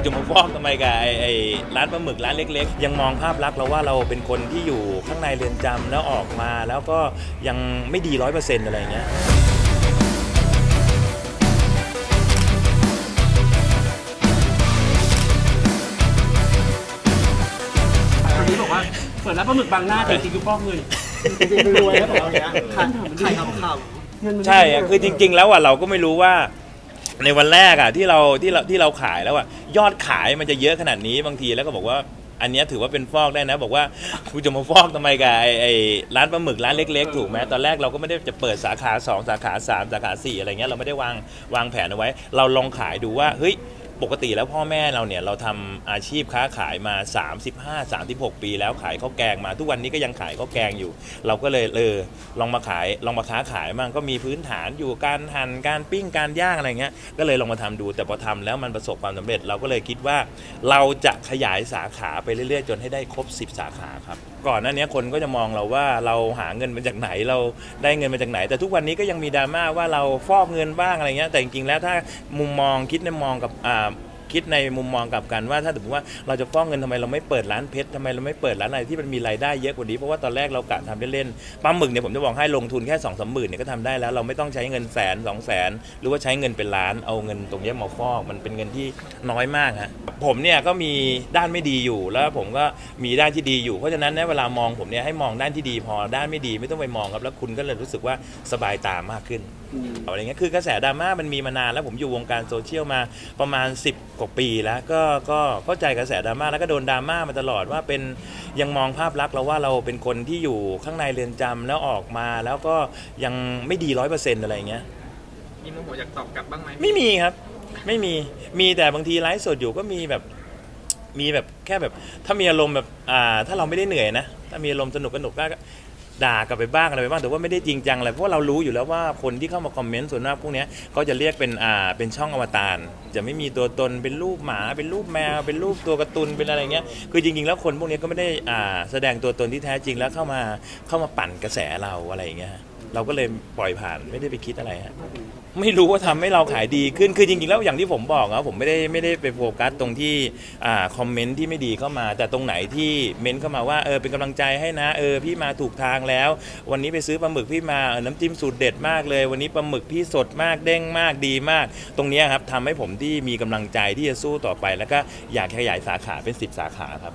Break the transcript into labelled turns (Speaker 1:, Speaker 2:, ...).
Speaker 1: คุณจะมาฟอกทำไมกับไอ้ไอ้ร้านปลาหมึกร้านเล็ก ๆ ยังมองภาพลักษณ์เราว่าเราเป็นคนที่อยู่ข้างในเรือนจำแล้วออกมาแล้วก็ยังไม่ดีร้อยเปอร์เซ็นต์อะไรอย่างเงี้ย
Speaker 2: คนนี้บอกว่าเปิดร้านปลาหมึกบางหน้าแต่จริงๆคือฟอกเงิน
Speaker 3: จริงๆรวยๆนะผมเอาอย่างเงี้ยขายขายขำ
Speaker 2: เงินมัน
Speaker 1: ใช่อะคือจริง ๆ แล้วอะเราก็ไม่รู้ว่า ในวันแรกอะที่เราที่เราที่เราขายแล้วอะยอดขายมันจะเยอะขนาดนี้บางทีแล้วก็บอกว่า อันเนี้ยถือว่าเป็นฟอกได้นะ บอกว่าคุณจะมาฟอกทำไมกับไอ้ไอ้ร้านปลาหมึกร้านเล็กๆถูกไหมตอนแรกเราก็ไม่ได้จะเปิดสาขา 2 สาขา 3 สาขา 4 อะไรเงี้ยเราไม่ได้วางวางแผนเอาไว้ เราลองขายดูว่าเฮ้ย ปกติแล้วพ่อแม่เราเนี่ยเราทำอาชีพค้าขายมา 35 36 ปีแล้วขายข้าวแกงมาทุกวันนี้ก็ยังขายข้าวแกงอยู่ เราก็เลยเออลองมาขายลองมาค้าขายมั่งก็มีพื้นฐานอยู่การหั่นการปิ้งการย่างอะไรเงี้ยก็เลยลองมาทำดูแต่พอทำแล้วมันประสบความสำเร็จ เราก็เลยคิดว่า เราจะขยายสาขาไปเรื่อยๆ จนให้ได้ครบ 10 สาขาครับก่อนหน้านี้คนก็จะมองเราว่าเราหาเงินมาจากไหนเราได้เงินมาจากไหน แต่ทุกวันนี้ก็ยังมีดราม่าว่าเราฟอกเงินบ้างอะไรเงี้ยแต่จริงๆแล้วถ้ามุมมองคิดในมองกับอ่า คิดในมุมมองกลับกันว่า ถ้าสมมติว่าเราจะฟ้องเงินทำไมเราไม่เปิดร้านเพชรทำไมเราไม่เปิดร้านอะไรที่มันมีรายได้เยอะกว่านี้เพราะว่าตอนแรกเรากะทำเล่นๆปลาหมึกเนี่ยผมจะบอกให้ลงทุนแค่2องสามหมื่นเนี่ยก็ทำได้แล้วเราไม่ต้องใช้เงินแสนสองแสนหรือว่าใช้เงินเป็นล้านเอาเงินตรงเนี้ยมาฟอกมันเป็นเงินที่น้อยมากฮะผมเนี่ยก็มีด้านไม่ดีอยู่แล้วผมก็มีด้านที่ดีอยู่เพราะฉะนั้นเนี่ยเวลามองผมเนี่ยให้มองด้านที่ดีพอด้านไม่ดีไม่ต้องไปมองครับแล้วคุณก็เลยรู้สึกว่าสบายตามากขึ้น
Speaker 2: อืม
Speaker 1: อะไรเงี้ยคือกระแสดราม่ามันมีมานานแล้วผมอยู่วงการโซเชียลมาประมาณ 10กว่าปีแล้วก็ก็เข้าใจกระแสดราม่าแล้วก็โดนดราม่ามาตลอดว่าเป็นยังมองภาพลักษณ์เราว่าเราเป็นคนที่อยู่ข้างในเรือนจำแล้วออกมาแล้วก็ยังไม่ดีร้อยเปอร์เซ็นต์อะไรเงี้ย
Speaker 3: มีโมโหอยากตอบกลับบ้างไหม
Speaker 1: ไม่มีครับ ไม่มีมีแต่บางทีไลฟ์สดอยู่ก็มีแบบมีแบบแค่แบบ ถ้ามีอารมณ์แบบอ่าถ้าเราไม่ได้เหนื่อยนะ ถ้ามีอารมณ์สนุกสนุกก็ ด่ากลับไปบ้างอะไรไปบ้างแต่ว่าไม่ได้จริงจังอะไรเพราะว่าเรารู้อยู่แล้วว่าคนที่เข้ามาคอมเมนต์ส่วนมากพวกเนี้ยเขาจะเรียกเป็นอ่าเป็นช่องอวตารจะไม่มีตัวตนเป็นรูปหมา เป็นรูปแมว เป็นรูปตัวการ์ตูนเป็นอะไรเงี้ยคือจริงๆ แล้วคนพวกนี้ก็ไม่ได้อ่าแสดงตัวตนที่แท้จริงแล้วเข้ามาเข้ามาปั่นกระแสเราอะไรอย่างเงี้ย เราก็เลยปล่อยผ่านไม่ได้ไปคิดอะไรฮะไม่รู้ว่าทำให้เราขายดีขึ้นคือจริงๆแล้วอย่างที่ผมบอกนะผมไม่ได้ไม่ได้ไปโฟกัสตรงที่อ่าคอมเมนต์ที่ไม่ดีเข้ามา แต่ตรงไหนที่เม้นเข้ามาว่าเออเป็นกำลังใจให้นะเออพี่มาถูกทางแล้ว วันนี้ไปซื้อปลาหมึกพี่มาน้ำจิ้มสูตรเด็ดมากเลย วันนี้ปลาหมึกพี่สดมากเด้งมากดีมาก ตรงนี้ครับทำให้ผมที่มีกำลังใจที่จะสู้ต่อไป แล้วก็อยากขยายสาขาเป็น 10 สาขาครับ